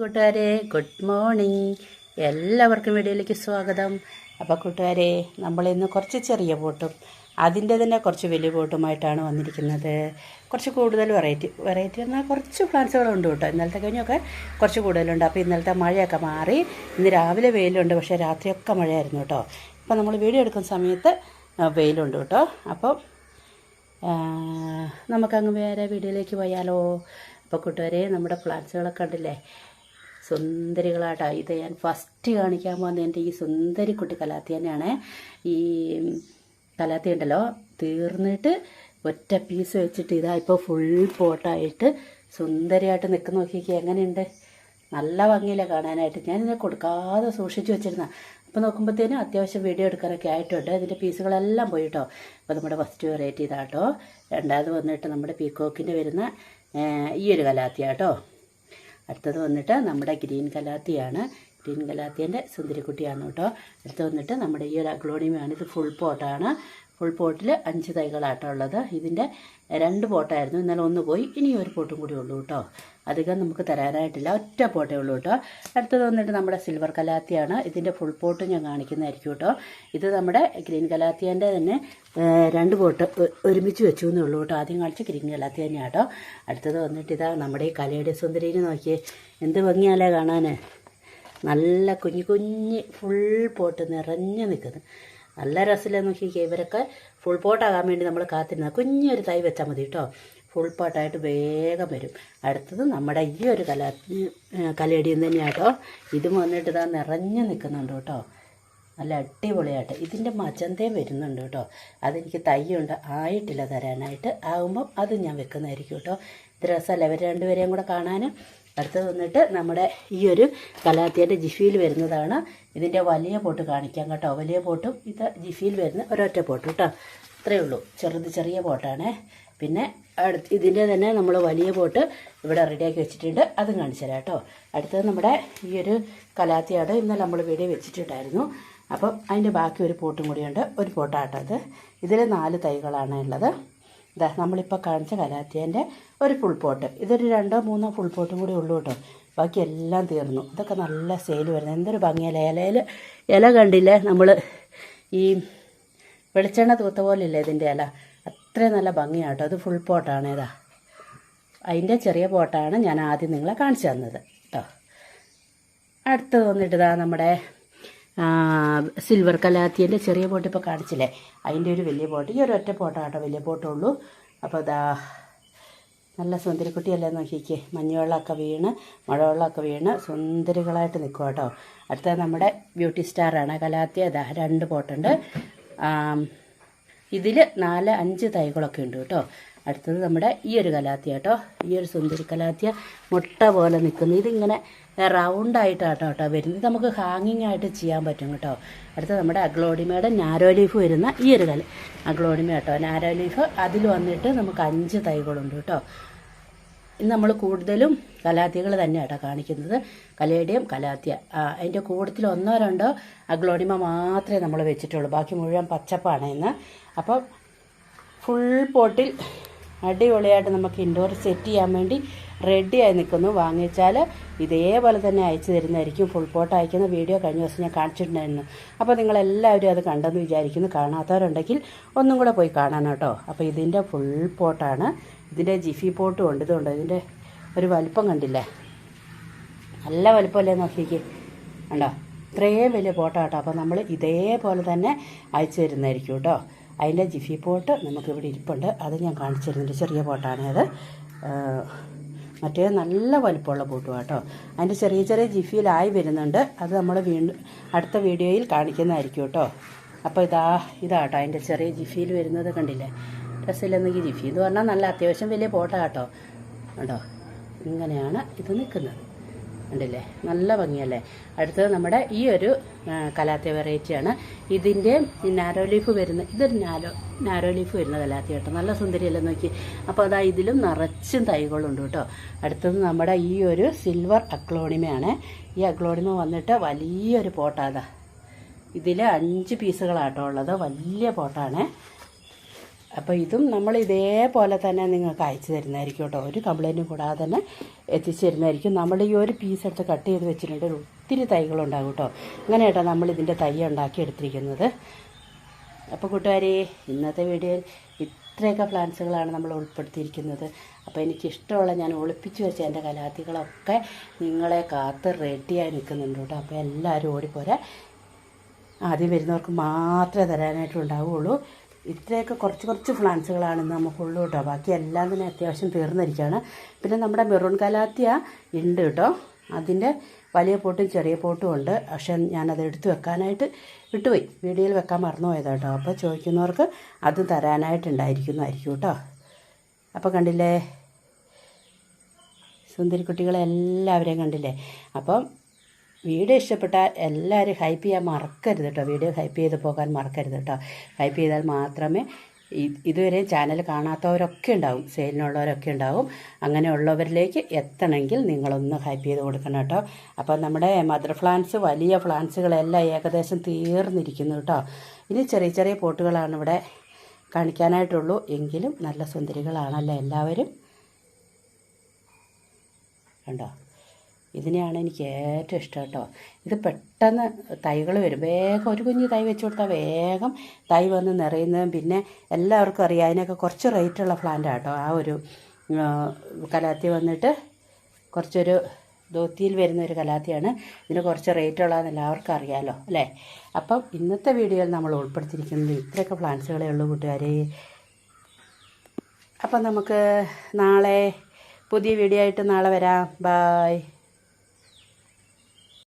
കൂട്ടുകാരെ good morning എല്ലാവർക്കും വീഡിയോയിലേക്ക് സ്വാഗതം. അപ്പോൾ കൂട്ടുകാരെ നമ്മളിന്ന് കുറച്ച് ചെറിയ ബോട്ടും അതിന്റെ തന്നെ കുറച്ച് വലിയ ബോട്ടുമായിട്ടാണ് വന്നിരിക്കുന്നത്. കുറച്ച് കൂടുതൽ വെറൈറ്റി വെറൈറ്റി എന്നാൽ കുറച്ച് പ്ലാന്റ്സുകളുണ്ട് കേട്ടോ. ഇന്നലത്തെ കഴിഞ്ഞൊക്കെ കുറച്ച് കൂടുതലുണ്ട്. അപ്പോൾ ഇന്നലത്തെ മഴയൊക്കെ മാറി ഇന്ന് രാവിലെ വെയിലുണ്ട് പക്ഷേ രാത്രിയൊക്കെ മഴയായിരുന്നു കേട്ടോ. അപ്പോൾ നമ്മൾ വീഡിയോ എടുക്കുന്ന സമയത്ത് വെയിലുണ്ട് കേട്ടോ. അപ്പോൾ നമുക്കങ്ങ് വേറെ വീഡിയോയിലേക്ക് പോയാലോ? അപ്പോൾ കൂട്ടുകാരെ നമ്മുടെ പ്ലാന്റ്സുകളൊക്കെ ഉണ്ടല്ലേ സുന്ദരികളാട്ടോ ഇത് ഞാൻ ഫസ്റ്റ് കാണിക്കാൻ പോകുന്നത് എന്റെ ഈ സുന്ദരി കുട്ടി കലാത്തി തന്നെയാണ്. ഈ കലാത്തി ഉണ്ടല്ലോ തീർന്നിട്ട് ഒറ്റ പീസ് വെച്ചിട്ട് ഇതാ ഇപ്പോൾ ഫുൾ പോട്ടായിട്ട് സുന്ദരിയായിട്ട് നിൽക്കുന്ന നോക്കിയൊക്കെ എങ്ങനെയുണ്ട്? നല്ല ഭംഗിയിലെ കാണാനായിട്ട്. ഞാൻ ഇതിനെ കൊടുക്കാതെ സൂക്ഷിച്ചു വെച്ചിരുന്ന. അപ്പോൾ നോക്കുമ്പോഴത്തേനും അത്യാവശ്യം വീഡിയോ എടുക്കാനൊക്കെ ആയിട്ടുണ്ട്. ഇതിന്റെ പീസുകളെല്ലാം പോയി കേട്ടോ അപ്പോൾ നമ്മുടെ ഫസ്റ്റ് വെറൈറ്റി ഇതാട്ടോ. രണ്ടാമത് വന്നിട്ട് നമ്മുടെ പീക്കോക്കിന്റെ വരുന്ന ഈ ഒരു കലാത്തിയാട്ടോ. അടുത്തത് വന്നിട്ട് നമ്മുടെ ഗ്രീൻ കലാത്തിയാണ്. ഗ്രീൻ കലാത്തിന്റെ സുന്ദരിക്കുട്ടിയാണ് കേട്ടോ. അടുത്ത് വന്നിട്ട് നമ്മുടെ ഈ ഒരു അഗ്ലോണിയമാണ്. ഇത് ഫുൾ പോട്ടാണ് ഫുൾ പോട്ടിൽ അഞ്ച് തൈകളാട്ടോ ഉള്ളത്. ഇതിന്റെ രണ്ട് പോട്ടായിരുന്നു. ഇന്നലെ ഒന്ന് പോയി ഇനി ഒരു പോട്ടും കൂടി ഉള്ളൂ കേട്ടോ. അധികം നമുക്ക് തരാനായിട്ടില്ല. ഒറ്റ പോട്ടേ ഉള്ളൂ കേട്ടോ. അടുത്തത് വന്നിട്ട് നമ്മുടെ സിൽവർ കലാത്തിയാണ്. ഇതിന്റെ ഫുൾ പോട്ട് ഞാൻ കാണിക്കുന്നതായിരിക്കും കേട്ടോ. ഇത് നമ്മുടെ ഗ്രീൻ കലാത്തിയന്റെ തന്നെ രണ്ട് പോട്ട് ഒരുമിച്ച് വെച്ചു എന്നേ ഉള്ളൂ കേട്ടോ. ആദ്യം കാണിച്ച ഗ്രീൻ കലാത്തി തന്നെയാണ് കേട്ടോ. അടുത്തത് വന്നിട്ട് ഇതാ നമ്മുടെ ഈ കലയുടെ സുന്ദരീനെ നോക്കിയേ. എന്ത് ഭംഗിയാലേ കാണാൻ നല്ല കുഞ്ഞു കുഞ്ഞ് ഫുൾ പോട്ട് നിറഞ്ഞു നിൽക്കുന്നു. നല്ല രസമില്ല നോക്കിക്കേ. ഇവരൊക്കെ ഫുൾ പോട്ടാകാൻ വേണ്ടി നമ്മൾ കാത്തിരുന്ന കുഞ്ഞൊരു തൈ വെച്ചാൽ മതി കേട്ടോ. ഫുൾ പാട്ടായിട്ട് വേഗം വരും. അടുത്തത് നമ്മുടെ ഈ ഒരു കല കലയടിയും തന്നെയാണ് കേട്ടോ ഇതും വന്നിട്ട് ഇതാ നിറഞ്ഞു നിൽക്കുന്നുണ്ട് കേട്ടോ. നല്ല അടിപൊളിയായിട്ട്. ഇതിന്റെ മജന്തയും വരുന്നുണ്ട് കേട്ടോ. അതെനിക്ക് തയ്യുണ്ട് ആയിട്ടില്ല തരാനായിട്ട്. ആകുമ്പം അത് ഞാൻ വെക്കുന്നതായിരിക്കും കേട്ടോ. ഇത് രസമല്ല? ഇവർ രണ്ടുപേരെയും കൂടെ കാണാനും. അടുത്തത് വന്നിട്ട് നമ്മുടെ ഈ ഒരു കലാത്തിയുടെ ജിഫിയിൽ വരുന്നതാണ്. ഇതിന്റെ വലിയ പോട്ട് കാണിക്കാം കേട്ടോ. വലിയ പോട്ടും ഇത് ജിഫിയിൽ വരുന്ന ഒരൊറ്റ പോട്ട് കേട്ടോ. ഇത്രയേ ഉള്ളൂ. ചെറുത് ചെറിയ പോട്ടാണേ. പിന്നെ അടുത്ത് ഇതിന്റെ തന്നെ നമ്മൾ വലിയ പോട്ട് ഇവിടെ റെഡിയാക്കി വെച്ചിട്ടുണ്ട്. അതും കാണിച്ചു തരാം കേട്ടോ. അടുത്തത് നമ്മുടെ ഈ ഒരു കലാത്തിയാട് ഇന്നലെ നമ്മൾ വീഡിയോ വെച്ചിട്ടുണ്ടായിരുന്നു. അപ്പം അതിന്റെ ബാക്കി ഒരു പോട്ടും കൂടിയുണ്ട്. ഒരു പോട്ടാട്ടോ അത്. ഇതിൽ നാല് തൈകളാണ് ഉള്ളത്. ഇതാ നമ്മളിപ്പോൾ കാണിച്ച കലാത്തിയന്റെ ഒരു ഫുൾ പോട്ട്. ഇതൊരു രണ്ടോ മൂന്നോ ഫുൾ പോട്ടും കൂടി ഉള്ളൂ കേട്ടോ. ബാക്കി എല്ലാം തീർന്നു. ഇതൊക്കെ നല്ല സെയിൽ വരുന്നത് എന്തൊരു ഭംഗിയല്ലേ? ഇലയിൽ ഇല കണ്ടില്ലേ നമ്മൾ ഈ വെളിച്ചെണ്ണ തൂത്ത പോലെ ഇല്ലേ ഇതിന്റെ ഇല? അത്രയും നല്ല ഭംഗിയാട്ടോ. അത് ഫുൾ പോട്ടാണ് ഏതാ അതിന്റെ ചെറിയ പോട്ടാണ് ഞാൻ ആദ്യം നിങ്ങളെ കാണിച്ചു തന്നത് കേട്ടോ അടുത്തത് വന്നിട്ട് ഇതാ നമ്മുടെ സിൽവർ കലാത്തിന്റെ ചെറിയ പോട്ട് ഇപ്പോൾ കാണിച്ചില്ലേ? അതിന്റെ ഒരു വലിയ പോട്ട് ഈ ഒരു ഒറ്റ പോട്ടാട്ടോ വലിയ പോട്ടുള്ളൂ അപ്പോൾ ഇതാ നല്ല സുന്ദരിക്കുട്ടിയല്ലേ നോക്കിക്കേ? മഞ്ഞവെള്ളമൊക്കെ വീണ് മഴവെള്ളമൊക്കെ വീണ് സുന്ദരികളായിട്ട് നിൽക്കുക കേട്ടോ അടുത്തത് നമ്മുടെ ബ്യൂട്ടി സ്റ്റാറാണ് കലാത്തിയ. ഇതാ രണ്ട് പോട്ടുണ്ട് ഇതിൽ നാല് അഞ്ച് തൈകളൊക്കെ ഉണ്ട് കേട്ടോ. അടുത്തത് നമ്മുടെ ഈ ഒരു കലാത്തിയ കേട്ടോ. ഈ ഒരു സുന്ദരി കലാത്തിയ മുട്ട പോലെ നിൽക്കുന്നു. ഇതിങ്ങനെ റൗണ്ട് ആയിട്ടാട്ടോ കേട്ടോ വരുന്നത്. നമുക്ക് ഹാങ്ങിങ് ആയിട്ട് ചെയ്യാൻ പറ്റും കേട്ടോ. അടുത്തത് നമ്മുടെ അഗ്ലോഡിമയുടെ നാരോ ലീഫ് വരുന്ന ഈ ഒരു കല അഗ്ലോഡിമ കേട്ടോ. നാരോ ലീഫ് അതിൽ വന്നിട്ട് നമുക്ക് അഞ്ച് തൈകളുണ്ട് കേട്ടോ. ഇന്ന് നമ്മൾ കൂടുതലും കലാത്തികൾ തന്നെയാണ് കാണിക്കുന്നത്. കലേഡിയം കലാത്തിയ അതിന്റെ കൂട്ടത്തിൽ ഒന്നോ രണ്ടോ അഗ്ലോണിമ മാത്രമേ നമ്മൾ വെച്ചിട്ടുള്ളൂ. ബാക്കി മുഴുവൻ പച്ചപ്പാണ് ഇന്ന്. അപ്പം ഫുൾ പോട്ടിൽ അടിപൊളിയായിട്ട് നമുക്ക് ഇൻഡോർ സെറ്റ് ചെയ്യാൻ വേണ്ടി റെഡിയായി നിൽക്കുന്നു. വാങ്ങിച്ചാൽ ഇതേപോലെ തന്നെ അയച്ചു തരുന്നതായിരിക്കും. ഫുൾ പോട്ട് അയക്കുന്ന വീഡിയോ കഴിഞ്ഞ ദിവസം ഞാൻ കാണിച്ചിട്ടുണ്ടായിരുന്നു. അപ്പോൾ നിങ്ങളെല്ലാവരും അത് കണ്ടെന്ന് വിചാരിക്കുന്നു. കാണാത്തവരുണ്ടെങ്കിൽ ഒന്നും കൂടെ പോയി കാണാൻ കേട്ടോ അപ്പോൾ ഇതിന്റെ ഫുൾ പോട്ടാണ് ഇതിന്റെ ജിഫി പോട്ടും ഉണ്ട്. ഇതുകൊണ്ട് ഇതിന്റെ ഒരു വലിപ്പം കണ്ടില്ലേ? നല്ല വലിപ്പമല്ലേ നോക്കിയേക്ക്? ഉണ്ടോ ഇത്രയും വലിയ പോട്ടാട്ടോ. അപ്പോൾ നമ്മൾ ഇതേപോലെ തന്നെ അയച്ചു തരുന്നതായിരിക്കും കേട്ടോ. അതിന്റെ ജിഫി പോട്ട് നമുക്കിവിടെ ഇരിപ്പുണ്ട്. അത് ഞാൻ കാണിച്ചു തരുന്നുണ്ട് ചെറിയ പോട്ടാണ് അത്. മറ്റേ നല്ല വലിപ്പമുള്ള പോട്ടും കേട്ടോ. അതിന്റെ ചെറിയ ചെറിയ ജിഫിയിലായി വരുന്നുണ്ട്. അത് നമ്മൾ വീണ്ടും അടുത്ത വീഡിയോയിൽ കാണിക്കുന്നതായിരിക്കും കേട്ടോ. അപ്പോൾ ഇതാ ഇതാട്ടോ അതിന്റെ ചെറിയ ജിഫിയിൽ വരുന്നത് കണ്ടില്ലേ? രസമില്ലെന്നെങ്കിൽ ജിഫി എന്ന് പറഞ്ഞാൽ നല്ല അത്യാവശ്യം വലിയ ഫോട്ടോ കേട്ടോ കേട്ടോ ഇങ്ങനെയാണ് ഇത് നിൽക്കുന്നത്. ഉണ്ടല്ലേ നല്ല ഭംഗിയല്ലേ? അടുത്തത് നമ്മുടെ ഈ ഒരു കലാത്തി വെറൈറ്റിയാണ് ഇതിന്റെ നാരോ ലീഫ് വരുന്ന ഇതൊരു നാരോ നാരോ ലീഫ് വരുന്ന കലാത്തി കേട്ടോ. നല്ല സുന്ദരിയല്ലേ നോക്കി. അപ്പോൾ അതാ ഇതിലും നിറച്ചും തൈകളുണ്ട് കേട്ടോ. അടുത്തത് നമ്മുടെ ഈ ഒരു സിൽവർ അക്ലോണിമയാണ്. ഈ അക്ലോണിമ വന്നിട്ട് വലിയൊരു പോട്ടാതാ ഇതിൽ അഞ്ച് പീസുകളാട്ടോ ഉള്ളത്. വലിയ പോട്ടാണ്. അപ്പോൾ ഇതും നമ്മൾ ഇതേപോലെ തന്നെ നിങ്ങൾക്ക് അയച്ചു തരുന്നതായിരിക്കും കേട്ടോ. ഒരു കംപ്ലൈന്റും കൂടാതെ തന്നെ എത്തിച്ചു തരുന്നതായിരിക്കും. നമ്മൾ ഈ ഒരു പീസ് എടുത്ത് കട്ട് ചെയ്ത് വെച്ചിട്ടുണ്ട്. ഒത്തിരി തൈകളുണ്ടാകും കേട്ടോ. അങ്ങനെ കേട്ടോ നമ്മൾ ഇതിന്റെ തൈ ഉണ്ടാക്കി എടുത്തിരിക്കുന്നത്. അപ്പോൾ കൂട്ടുകാരെ ഇന്നത്തെ വീഡിയോയിൽ ഇത്രയൊക്കെ പ്ലാന്റ്സുകളാണ് നമ്മൾ ഉൾപ്പെടുത്തിയിരിക്കുന്നത്. അപ്പോൾ എനിക്കിഷ്ടമുള്ള ഞാൻ ഒളിപ്പിച്ചു വെച്ച എന്റെ കലാത്തികളൊക്കെ നിങ്ങളെ കാത്ത് റെഡിയായി നിൽക്കുന്നുണ്ട് കേട്ടോ. അപ്പോൾ എല്ലാവരും ഓടിപ്പോരാ. ആദ്യം വരുന്നവർക്ക് മാത്രമേ തരാനായിട്ടുണ്ടാവുകയുള്ളൂ. ഇത്രയൊക്കെ കുറച്ച് കുറച്ച് പ്ലാന്റ്സുകളാണ് നമുക്കുള്ളൂ കേട്ടോ. ബാക്കി എല്ലാം തന്നെ അത്യാവശ്യം തീർന്നിരിക്കുകയാണ്. പിന്നെ നമ്മുടെ മെറൂൺ കലാത്തിയ ഉണ്ട് കേട്ടോ. അതിന്റെ വലിയ പോട്ടും ചെറിയ പോട്ടും ഉണ്ട്. പക്ഷെ ഞാനത് എടുത്ത് വെക്കാനായിട്ട് വിട്ടുപോയി. വീഡിയോയിൽ വെക്കാൻ മറന്നുപോയതാ കേട്ടോ. അപ്പോൾ ചോദിക്കുന്നവർക്ക് അത് തരാനായിട്ടുണ്ടായിരിക്കുന്നതായിരിക്കും കേട്ടോ. അപ്പോൾ കണ്ടില്ലേ? സുന്ദരി കുട്ടികളെ എല്ലാവരെയും കണ്ടില്ലേ? അപ്പം വീഡിയോ ഇഷ്ടപ്പെട്ടാൽ എല്ലാവരും ഹൈപ്പ് ചെയ്യാൻ മറക്കരുത് കേട്ടോ. വീഡിയോ ഹൈപ്പ് ചെയ്ത് പോകാൻ മറക്കരുത് കേട്ടോ. ഹൈപ്പ് ചെയ്താൽ മാത്രമേ ഇതുവരെ ചാനൽ കാണാത്തവരൊക്കെ ഉണ്ടാവും. സെയിലിനുള്ളവരൊക്കെ ഉണ്ടാവും. അങ്ങനെയുള്ളവരിലേക്ക് എത്തണമെങ്കിൽ നിങ്ങളൊന്ന് ഹൈപ്പ് ചെയ്ത് കൊടുക്കണം കേട്ടോ. അപ്പോൾ നമ്മുടെ മദർ പ്ലാന്റ്സ് വലിയ പ്ലാന്റ്സുകളെല്ലാം ഏകദേശം തീർന്നിരിക്കുന്നു കേട്ടോ. ഇനി ചെറിയ ചെറിയ പോട്ടുകളാണ് ഇവിടെ കാണിക്കാനായിട്ടുള്ളൂ. എങ്കിലും നല്ല സുന്ദരികളാണല്ലോ എല്ലാവരും? കണ്ടോ? ഇതിനെയാണ് എനിക്ക് ഏറ്റവും ഇഷ്ടം കേട്ടോ. ഇത് പെട്ടെന്ന് തൈകൾ വരും. വേഗം ഒരു കുഞ്ഞ് തൈ വെച്ച് കൊടുത്താൽ വേഗം തൈ വന്ന് നിറയുന്നതും പിന്നെ എല്ലാവർക്കും അറിയാം അതിനൊക്കെ കുറച്ച് റേറ്റുള്ള പ്ലാന്റാണ് കേട്ടോ. ആ ഒരു കലാത്തി വന്നിട്ട് കുറച്ചൊരു ധോത്തിയിൽ വരുന്ന ഒരു കലാത്തിയാണ്. ഇതിന് കുറച്ച് റേറ്റ് ഉള്ളതെന്ന് എല്ലാവർക്കും അറിയാമല്ലോ അല്ലേ? അപ്പം ഇന്നത്തെ വീഡിയോയിൽ നമ്മൾ ഉൾപ്പെടുത്തിയിരിക്കുന്നത് ഇത്രയൊക്കെ പ്ലാന്റ്സുകളേ ഉള്ളൂ കൂട്ടുകാരെ. അപ്പം നമുക്ക് നാളെ പുതിയ വീഡിയോ ആയിട്ട് നാളെ വരാം. ബായ്